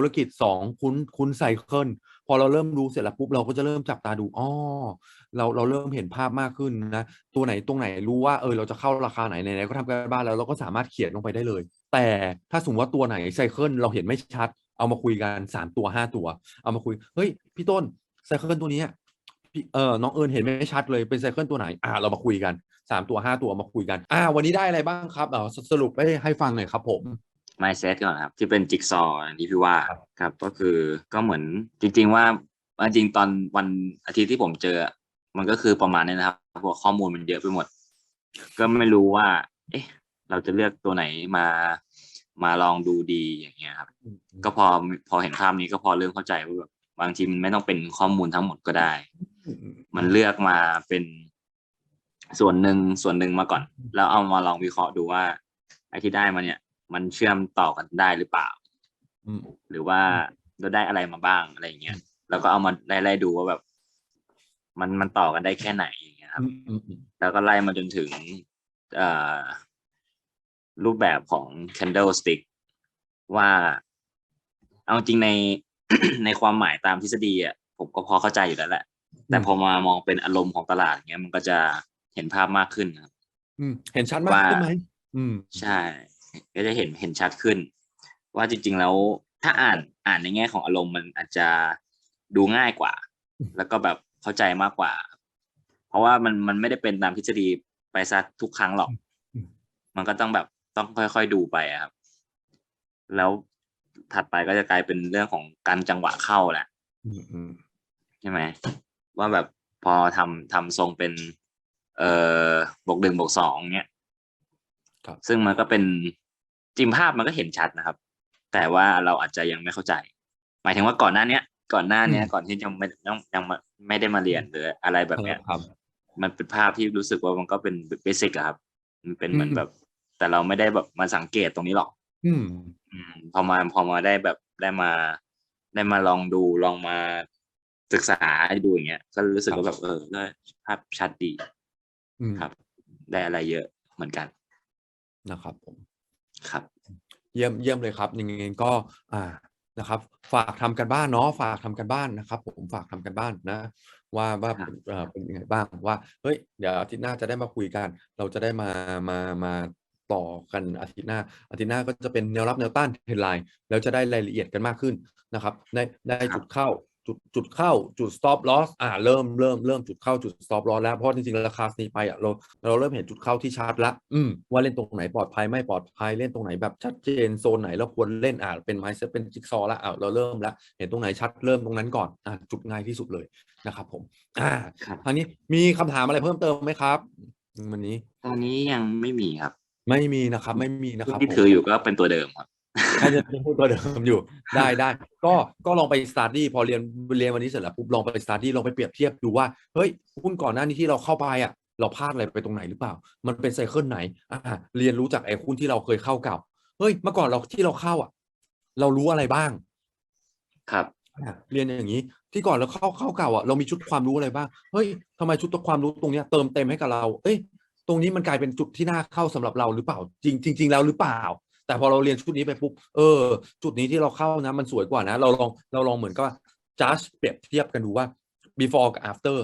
คุ้นกลุ่มธุรกิจสองคุ้นคุ้นไซเคิลพอเราเริ่มรู้เสร็จแล้วปุ๊บเราก็จะเริ่มจับตาดูอ๋อเราเราเริ่มเห็นภาพมากขึ้นนะตัวไหนตรงไหนรู้ว่าเออเราจะเข้าราคาไหนไหนก็ทำกันบ้านแล้วเราก็สามารถเขียนลงไปได้เลย แต่ถ้าสมมติว่าตัวไหนไซเคิลเราเห็นไม่ชัด เอามาคุยกันสามตัวห้าตัว เอามาคุยเฮ้ยพี่ต้นไซเคิลตัวนี้พี่เออน้องเอิญเห็นไม่ชัดเลยเป็นไซเคิลตัวไหนอ่าเรามาคุยกันสามตัวห้าตัวมาคุยกันอ่าวันนี้ได้อะไรบ้างครับเออสสรุปให้ให้ฟังหน่อยครับผม mindset ก่อนครับ ที่เป็นจิ๊กซอว์ที่พี่ว่าครับครับก็คือก็เหมือนจริง ๆ ว่าจริงๆตอนวันอาทิตย์ที่ผมเจอ มันก็คือประมาณนี้นะครับเพราะข้อมูลมันเยอะไปหมด ก็ไม่รู้ว่า เอ๊ะ เราจะเลือกตัวไหนมามาลองดูดีอย่างเงี้ยครับ ก็พอพอเห็นภาพนี้ก็พอเริ่มเข้าใจว่าแบบบางทีมันไม่ต้องเป็นข้อมูลทั้งหมดก็ได้ มันเลือกมาเป็นส่วนหนึ่งส่วนหนึ่งมาก่อน แล้วเอามาลองวิเคราะห์ดูว่าไอ้ที่ได้มาเนี่ย มันเชื่อมต่อกันได้หรือเปล่า อืม หรือว่าเราได้อะไรมาบ้างอะไรอย่างเงี้ยแล้วก็เอามาไล่ๆดูว่าแบบ มันมันต่อกันได้แค่ไหนอย่างเงี้ยครับอืมอืมอืมแล้วก็ไล่มาจนถึงเอ่อรูปแบบของ candlestick ว่า เอาจริงใน ในความหมายตามทฤษฎีอะผมก็พอเข้าใจอยู่แล้วแหละ แต่พอมามองเป็นอารมณ์ของตลาดอย่างเงี้ยมันก็จะเห็นภาพมากขึ้นครับ อืมเห็นชัดมากว่า ขึ้นไหมอืม ใช่ ก็จะเห็นเห็นชัดขึ้น ว่าจริง ๆ แล้วถ้าอ่านอ่านในแง่ของอารมณ์มันอาจจะดูง่ายกว่า แล้วก็แบบเข้าใจมากกว่า เพราะว่ามันมันไม่ได้เป็นตามทฤษฎีไปซะทุกครั้งหรอกอืมมันก็ต้องแบบต้องค่อยๆดูไปอะครับ แล้วถัดไปก็จะกลายเป็นเรื่องของการจังหวะเข้าแหละอืมอืมใช่ไหมว่าแบบพอทำทำทรงเป็น เอ่อบวกหนึ่งบวกสองเนี้ย ครับ ซึ่งมันก็เป็นจิมภาพมันก็เห็นชัดนะครับ แต่ว่าเราอาจจะยังไม่เข้าใจ หมายถึงว่าก่อนหน้าเนี้ย ก่อนหน้าเนี้ย ก่อนที่จะไม่ยังยังมาไม่ได้มาเรียนหรืออะไรแบบเนี้ยครับ มันเป็นภาพที่รู้สึกว่ามันก็เป็นเบสิกอะครับ มันเป็นเหมือนอืมแบบ แต่เราไม่ได้แบบมาสังเกตตรงนี้หรอก อืม อืม พอมาพอมาได้แบบได้มา ได้มาลองดูลองมาศึกษาดูอย่างเงี้ย ก็รู้สึกว่าแบบเออก็ภาพชัดดีอืมครับ ได้อะไรเยอะเหมือนกัน นะครับผมครับ เยี่ยมเยี่ยมเลยครับยังไงก็อ่านะครับ ฝากทำกันบ้านเนาะฝากทำกันบ้านนะครับ ผมฝากทำกันบ้านนะ ว่าว่าครับเอ่อเป็นยังไงบ้างว่าเฮ้ยเดี๋ยวอาทิตย์หน้าจะได้มาคุยกัน เราจะได้มามามาต่อกันอาทิตย์หน้า อาทิตย์หน้าก็จะเป็นแนวรับแนวต้านเทรนไลน์แล้วจะได้รายละเอียดกันมากขึ้นนะครับ ได้ได้ครับจุดเข้า จุดจุดเข้าจุด stop loss อ่าเริ่มเริ่มเริ่มจุดเข้าจุด stop loss แล้วเพราะจริงๆราคานี้ไปอะเราเราเริ่มเห็นจุดเข้าที่ชัดละอืมว่าเล่นตรงไหนปลอดภัยไม่ปลอดภัยเล่นตรงไหนแบบชัดเจนโซนไหนเราควรเล่นอ่าเป็นไมซ์เป็นจิ๊กซอว์ละอ่าเราเริ่มละเห็นตรงไหนชัดเริ่มตรงนั้นก่อนอ่าจุดง่ายที่สุดเลยนะครับผมอ่าครับทางนี้มีคำถามอะไรเพิ่มเติมไหมครับวันนี้ตอนนี้ยังไม่มีครับ ไม่มีนะครับ ไม่มีนะครับที่ผมถืออยู่ก็เป็นตัวเดิมครับ ถ้าจะยังพูดตัวเดิมอยู่ได้ได้ก็ก็ลองไปสตาร์ดี้พอเรียนเรียนวันนี้เสร็จแล้วปุ๊บลองไปสตาร์ดี้ลองไปเปรียบเทียบดูว่าเฮ้ยหุ้นก่อนหน้านี้ที่เราเข้าไปอะ เราพลาดอะไรไปตรงไหนหรือเปล่า มันเป็นไซเคิลไหนอ่าเรียนรู้จากไอ้หุ้นที่เราเคยเข้าเก่าเฮ้ยเมื่อก่อนเราที่เราเข้าอะ เรารู้อะไรบ้าง ครับอะเรียนอย่างนี้ที่ก่อนเราเข้าเข้าเก่าอะเรามีชุดความรู้อะไรบ้างเฮ้ยทำไมชุดความรู้ตรงเนี้ยเติมเต็มให้กับเรา เอ้ย ตรงนี้มันกลายเป็นจุดที่น่าเข้าสำหรับเราหรือเปล่า จริงจริงๆแล้วหรือเปล่า แต่พอเราเรียนชุดนี้ไปปุ๊บเออ จุดนี้ที่เราเข้านะมันสวยกว่านะ เราลองเราลองเหมือนกับว่า just เปรียบเทียบกันดูว่า before กับ after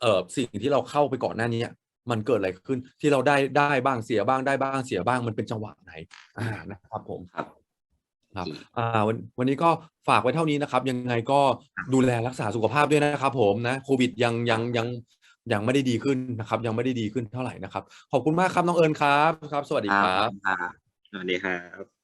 เอ่อสิ่งที่เราเข้าไปก่อนหน้านี้มันเกิดอะไรขึ้นที่เราได้ได้บ้างเสียบ้างได้บ้างเสียบ้างมันเป็นจังหวะไหนอ่านะครับผมครับครับอ่าวันวันนี้ก็ฝากไว้เท่านี้นะครับ ยังไงก็ดูแลรักษาสุขภาพด้วยนะครับ ผมนะโควิดยังยังยังยังไม่ได้ดีขึ้นนะครับ ยังไม่ได้ดีขึ้นเท่าไหร่นะครับ ขอบคุณมากครับน้องเอิญครับครับ สวัสดีครับครับสวัสดีครับ สวัสดีครับ